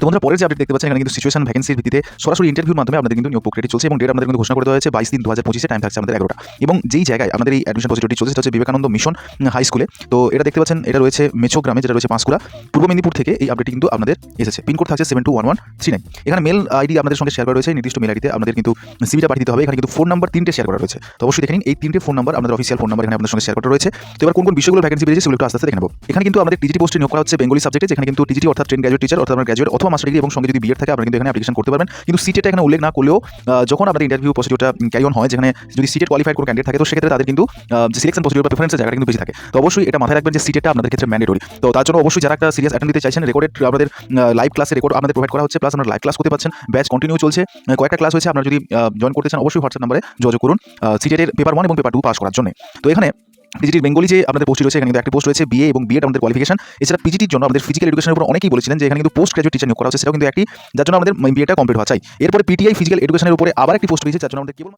তো বন্ধুরা, পরের যে আপডেট দেখতে পাচ্ছেন, এখানে কিন্তু সিচুয়েশন ভ্যাকেন্সির ভিত্তিতে সরাসরি ইন্টারভিউর মাধ্যমে আপনাদের কিন্তু নিয়োগ প্রক্রিয়াটি চলছে এবং ডেট আপনাদের কিন্তু ঘোষণা করে দেওয়া হয়েছে, বাইশ দিন দু হাজার পঁচিশে টাইম থাকছে আমাদের এগারোটা। এবং যেই জায়গায় আমাদের এই অ্যাডমিশন প্রসিডিউরটি চলছে, সেটা হচ্ছে বিবেকানন্দ মিশন হাই স্কুলে তো এটা দেখতে পাচ্ছেন, এটা রয়েছে মেছো গ্রামে, যেটা রয়েছে পাঁশকুড়া। পূর্ব মেদিনীপুর থেকে এই আপডেটটি কিন্তু আপনাদের এসেছে। পিনকোড থাকছে seven two one one three nine এখানে মেল আইডি আপনাদের সঙ্গে শেয়ার করা রয়েছে, নির্দিষ্ট মেল আইডিতে আপনাদের কিন্তু সিভিটা পাঠিয়ে দিতে হবে। এখানে কিন্তু ফোন নাম্বার তিনটে শেয়ার করা রয়েছে। তো অবশ্যই দেখে নিন, এই তিনটে ফোন নাম্বার আমাদের অফিসিয়াল ফোন নাম্বার এখানে আপনাদের সঙ্গে শেয়ার করা রয়েছে। তো এবার কোন কোন বিষয়গুলো ভ্যাকেন্সি বেরিয়েছে, সেগুলো একটু আস্তে আস্তে দেখে নেব। এখানে কিন্তু আমাদের টিজিটি পোস্টে নিয়োগ করা হচ্ছে বেঙ্গলি সাবজেক্টে যেখানে কিন্তু টিজিটি অর্থাৎ ট্রেন গ্র্যাজুয়েট টিচার অর্থাৎ আপনার গ্র্যাজুয়েট অথবা মাস্টার ডিগ্রি এবং সঙ্গে যদি বিএড থাকে, আপনারা কিন্তু এখানে অ্যাপ্লিকেশন করতে পারবেন। কিন্তু সিটেটা এখানে উল্লেখ না করলেও যখন আমাদের ইন্টারভিউ প্রসিডিউরটা ক্যারি অন হয়, যেখানে যদি সিটেট কোয়ালিফাইড কোনো ক্যান্ডিডেট থাকে, তো সেক্ষেত্রে তাদের কিন্তু সিলেকশন প্রসিডিউর বা প্রেফারেন্সের জায়গাটা কিন্তু বেশি থাকে। তো অবশ্যই এটা মাথায় রাখবেন যে সিটেটা আপনাদের ক্ষেত্রে ম্যান্ডেটরি তো তার জন্য অবশ্যই যারা একটা সিরিয়াস অ্যাটেন্ড দিতে চাইছেন রেকর্ডেড আমাদের লাইভ ক্লাসে রেকর্ড আমাদের প্রোভাইড করা হচ্ছে প্লাস আপনারা লাইভ ক্লাস করতে পারছেন ব্যাচ কন্টিনিউ চলছে। কয়েকটা ক্লাস হয়েছে, আপনারা যদি জয়েন করতে চান, অবশ্যই হোয়াটসঅ্যাপ নাম্বারে যোগাযোগ করুন সিটেটের পেপার ওয়ান এবং পেপার টু পাস করার জন্য। তো এখানে পিজিটির বেঙ্গলি যে আপনাদের পোস্ট রয়েছে, এখানে কিন্তু একটা পোস্ট রয়েছে বিএ এবং বিএড আমাদের কোয়ালিফিকেশন এছাড়া পিজিটির জন্য আমাদের ফিজিক্যাল এডুকেশনের উপর অনেকেই বলেছিলেন যে এখানে কিন্তু পোস্ট গ্রাজুয়েট টিচার নিয়োগ করা হচ্ছে, সেটাও কিন্তু একটি, যার জন্য আমাদের বিএটা কমপ্লিট হওয়া চাই। এরপরে পিটিআই ফিজিক্যাল এডুকেশনের উপরে আবার একটি পোস্ট রয়েছে, যার জন্য আমাদের কেবল